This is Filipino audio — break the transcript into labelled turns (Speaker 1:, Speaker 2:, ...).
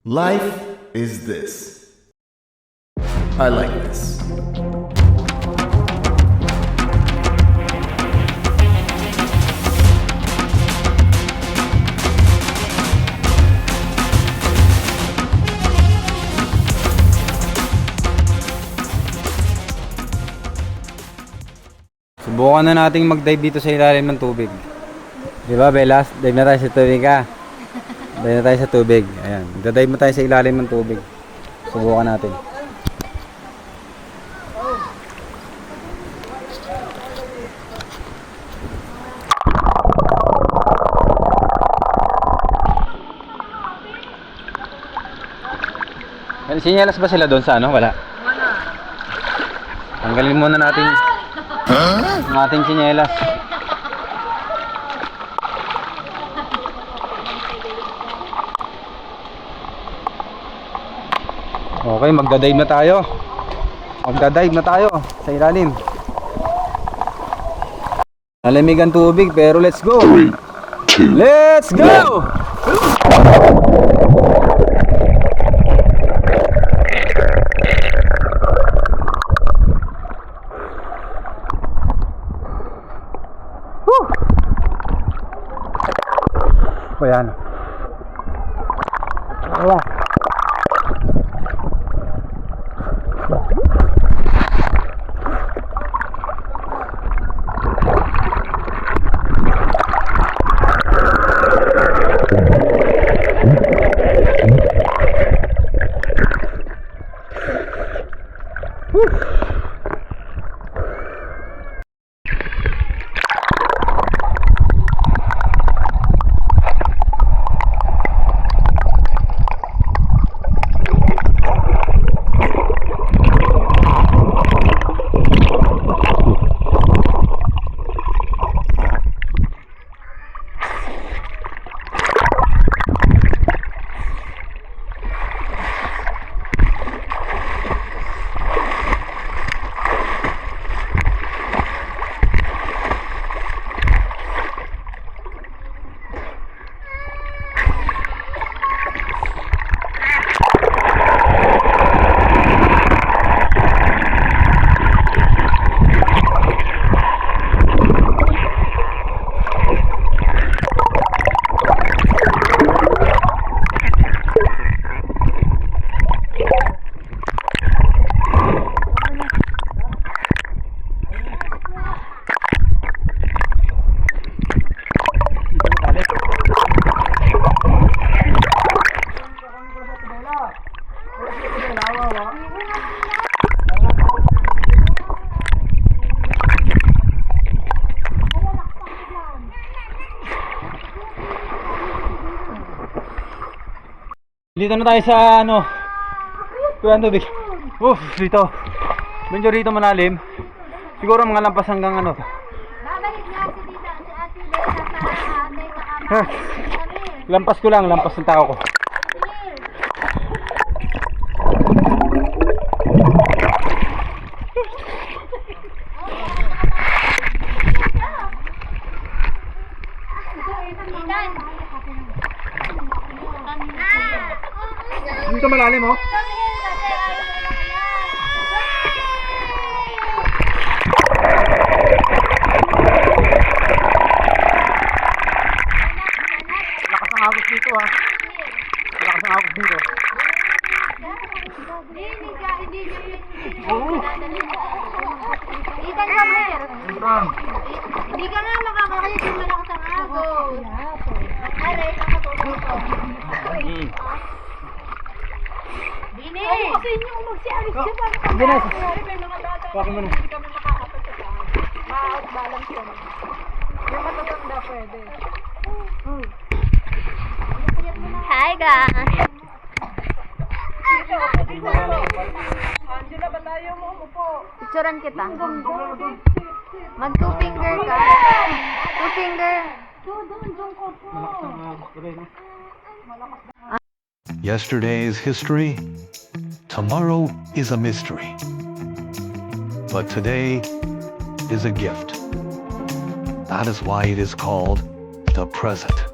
Speaker 1: Life is this. I like this.
Speaker 2: Subukan na nating mag-dive dito sa ilalim ng tubig. Di ba, Belas? Dive na tayo sa tubig ka. Dive na tayo sa tubig. Ayan. Magda-dive na tayo sa ilalim ng tubig. Subukan natin. Sinyalas ba sila doon sa ano? Wala. Tanggalin muna natin ang ating sinyelas. Okay, magda-dive na tayo. Magda-dive na tayo sa ilalim. Nalamig ang tubig pero let's go. Let's go! O yan. Wala. Dito na tayo sa ano. Kuya tubig. Uff, dito. Medyo rito malalim. Siguro mga lampas hanggang ano.
Speaker 3: Babalik nga si Tita, si Ate Bella sa ate kami.
Speaker 2: Lampas ko lang, lampas ng tao ko. Dito malalim oh. Lakas ang agos dito ha. Lakas ang agos dito.
Speaker 3: Itan ka mo.
Speaker 2: Sobrang.
Speaker 3: Hindi ka nga makakakaya yung malakas ang agos. Aray, nakatulog ko.
Speaker 2: Hmm.
Speaker 3: Bini! Kasi inyo magsialis ka ba?
Speaker 2: Hindi na. Bakit mo na?
Speaker 3: Ma-outbalance yun. Yung matatanda pwede. Hi guys! Picturean kita. Mag two finger ka. Two finger.
Speaker 2: Malakas ang agos tuloy no?
Speaker 4: Yesterday is history. Tomorrow is a mystery. But today is a gift. That is why it is called the present.